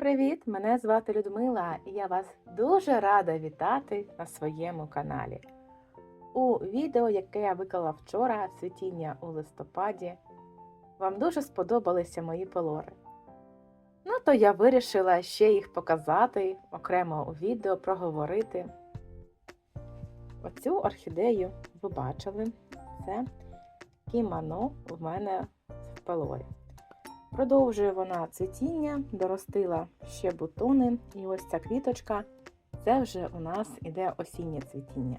привіт! Мене звати Людмила і я вас дуже рада вітати на своєму каналі. У відео, яке я виклала вчора, цвітіння у листопаді, вам дуже сподобалися мої пелори. Ну, то я вирішила ще їх показати, окремо у відео проговорити. Оцю орхідею ви бачили, це кімано в мене в пелорі. Продовжує вона цвітіння, доростила ще бутони, і ось ця квіточка це вже у нас іде осіннє цвітіння.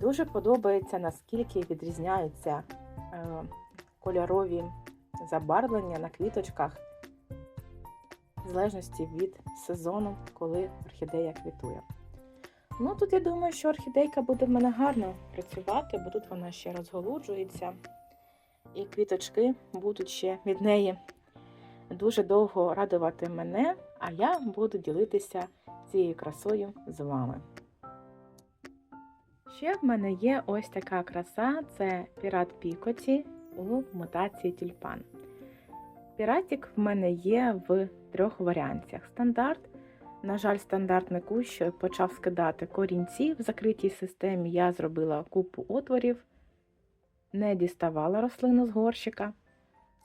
Дуже подобається, наскільки відрізняються е, кольорові забарвлення на квіточках, в залежності від сезону, коли орхідея квітує. Ну, тут я думаю, що орхідейка буде в мене гарно працювати, бо тут вона ще розголуджується і квіточки будуть ще від неї дуже довго радувати мене, а я буду ділитися цією красою з вами. Ще в мене є ось така краса це пірат Пікоті у мутації тюльпан. Піратик в мене є в трьох варіантах. Стандарт. На жаль, стандартний кущ почав скидати корінці в закритій системі. Я зробила купу отворів не діставала рослину з горщика.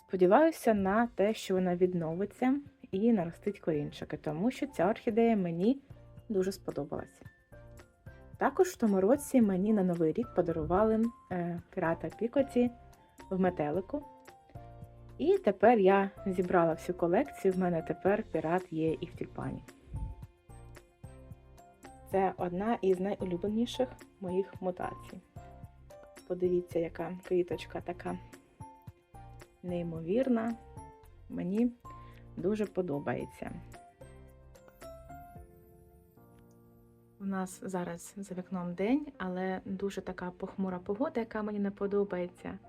Сподіваюся на те, що вона відновиться і наростить корінчики, тому що ця орхідея мені дуже сподобалась. Також в тому році мені на Новий рік подарували е, пірата Пікоті в метелику. І тепер я зібрала всю колекцію, в мене тепер пірат є і в тюльпані. Це одна із найулюбленіших моїх мутацій. Подивіться, яка квіточка така неймовірна. Мені дуже подобається. У нас зараз за вікном день, але дуже така похмура погода, яка мені не подобається.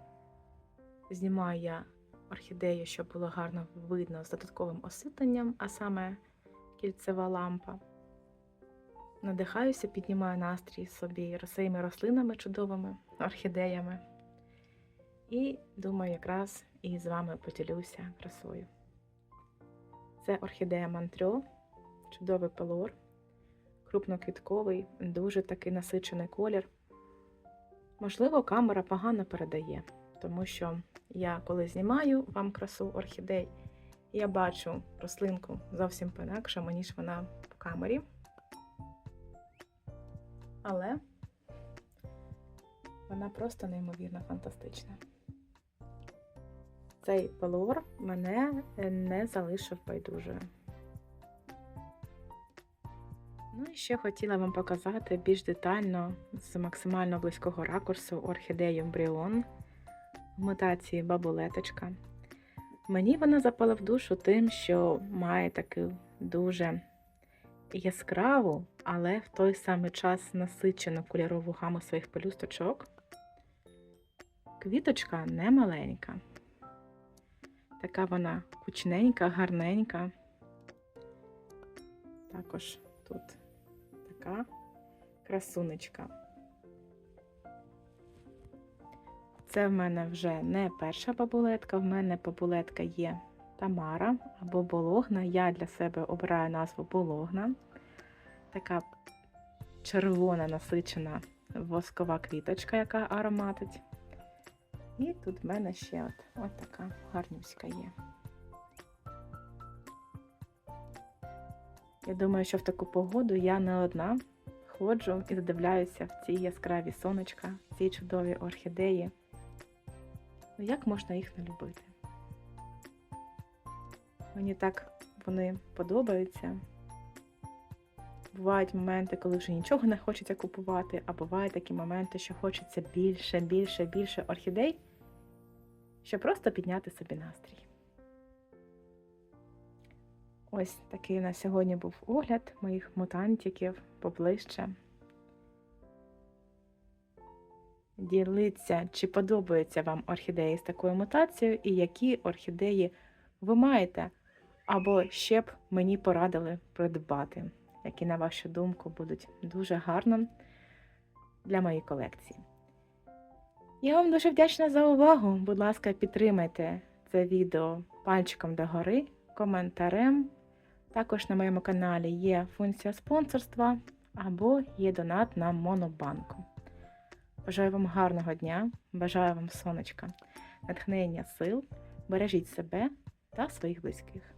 Знімаю я орхідею, щоб було гарно видно з додатковим освітленням, а саме кільцева лампа. Надихаюся, піднімаю настрій собі своїми рослинами чудовими, орхідеями. І думаю, якраз і з вами поділюся красою. Це орхідея Мантрьо, чудовий пелор, крупноквітковий, дуже такий насичений колір. Можливо, камера погано передає, тому що я, коли знімаю вам красу орхідей, я бачу рослинку зовсім по-інакшому, ніж вона в камері. Але вона просто неймовірно фантастична. Цей пелор мене не залишив байдужою. Ну і ще хотіла вам показати більш детально з максимально близького ракурсу орхідею Бріон в мутації бабулеточка. Мені вона запала в душу тим, що має таку дуже яскраву, але в той самий час насичену кольорову гаму своїх пелюсточок. Квіточка не маленька. Така вона кучненька, гарненька. Також тут така красунечка. Це в мене вже не перша бабулетка, в мене бабулетка є Тамара або Бологна. Я для себе обираю назву Бологна. Така червона насичена воскова квіточка, яка ароматить. І тут в мене ще от, от така гарнюська є. Я думаю, що в таку погоду я не одна ходжу і задивляюся в ці яскраві сонечка, в ці чудові орхідеї. Ну як можна їх не любити? Мені так вони подобаються. Бувають моменти, коли вже нічого не хочеться купувати, а бувають такі моменти, що хочеться більше, більше, більше орхідей, щоб просто підняти собі настрій. Ось такий на сьогодні був огляд моїх мутантиків поближче. Ділиться, чи подобаються вам орхідеї з такою мутацією, і які орхідеї ви маєте, або ще б мені порадили придбати які, на вашу думку, будуть дуже гарно для моєї колекції. Я вам дуже вдячна за увагу. Будь ласка, підтримайте це відео пальчиком догори, коментарем. Також на моєму каналі є функція спонсорства або є донат на Монобанку. Бажаю вам гарного дня, бажаю вам сонечка, натхнення сил, бережіть себе та своїх близьких.